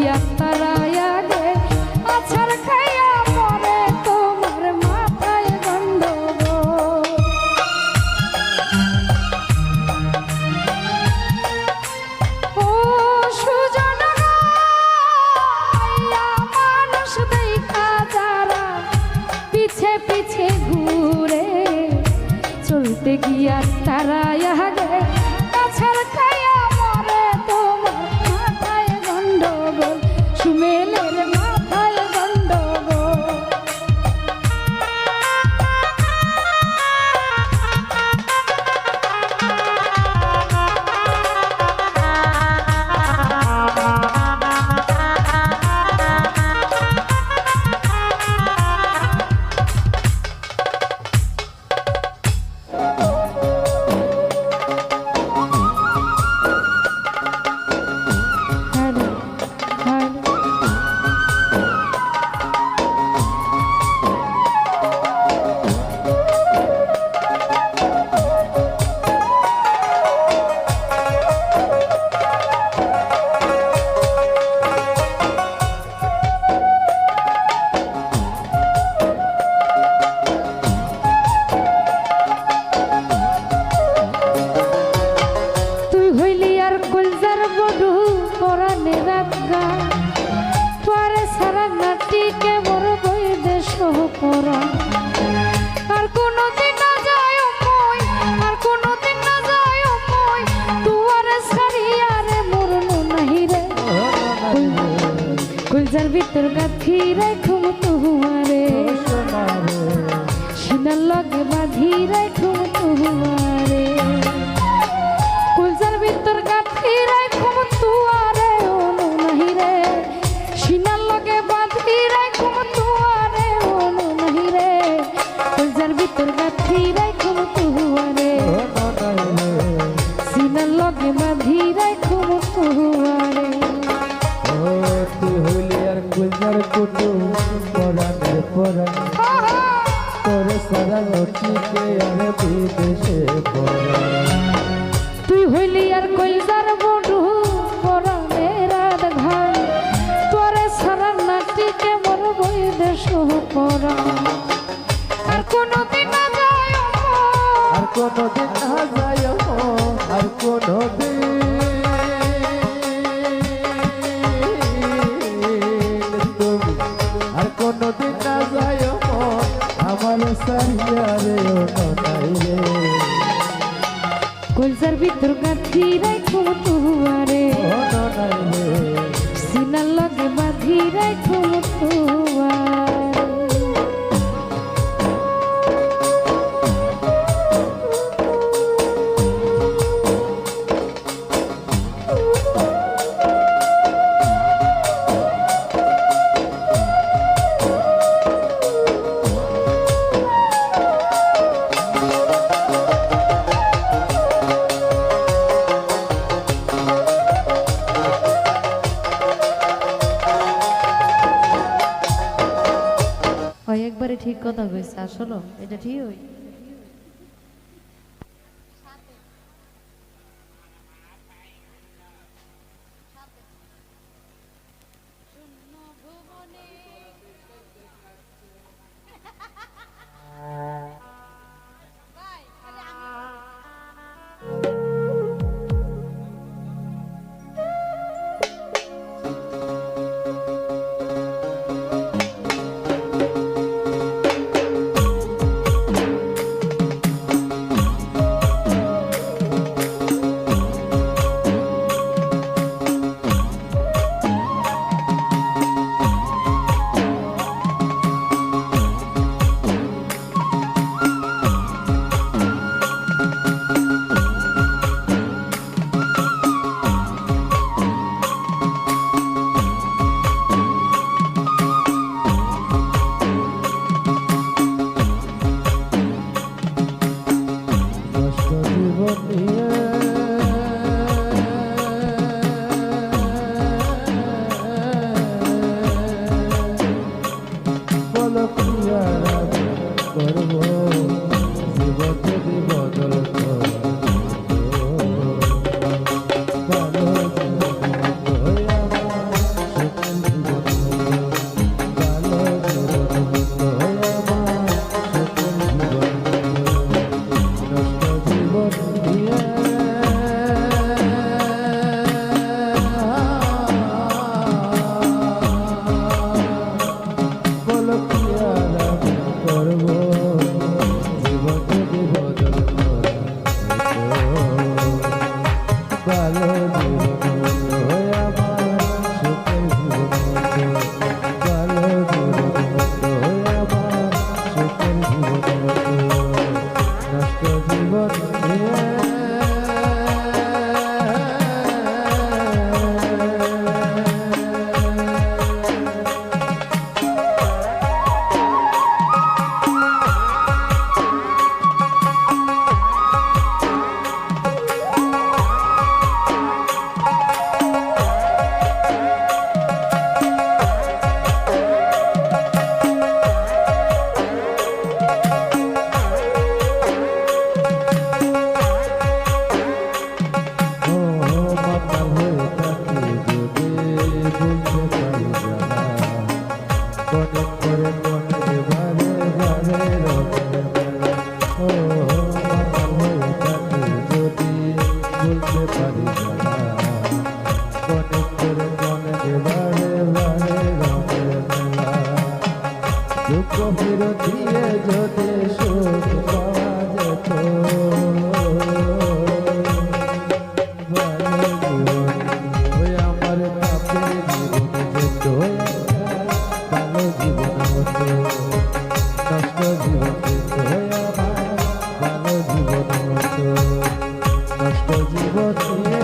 গিয়া তারা আগে পিছে পিছে ঘুরে চলতে গিয়া তারা আগে পরা আর কোনো দিন না যায় মই, আর কোনো দিন না যায় মই তুয়ারে সারিয়া রে মোর নাহি রে। কলজার ভিতর গাথি রাখুম তোরে সারা লটিকে আর বিদেশে তুই হইলি আর পরানে রাত ঘাই তোরে সারা নাটিকে মোর বই দেশ পরা আর কোনোদিন না যায় আর কোনো না আমার সারিয়া রে ও নাই রে কলজার ভিতর গাথি রাখো তুয়ারে ও সিনার লগে বাঁধি রাখো তুয়ারে ঠিক কথা কইছে আসলে এটা ঠিক হই time. বারে রঙের মেলা ও মাতাল হয়ে থাকি যদি জীবন নষ্ট জীবন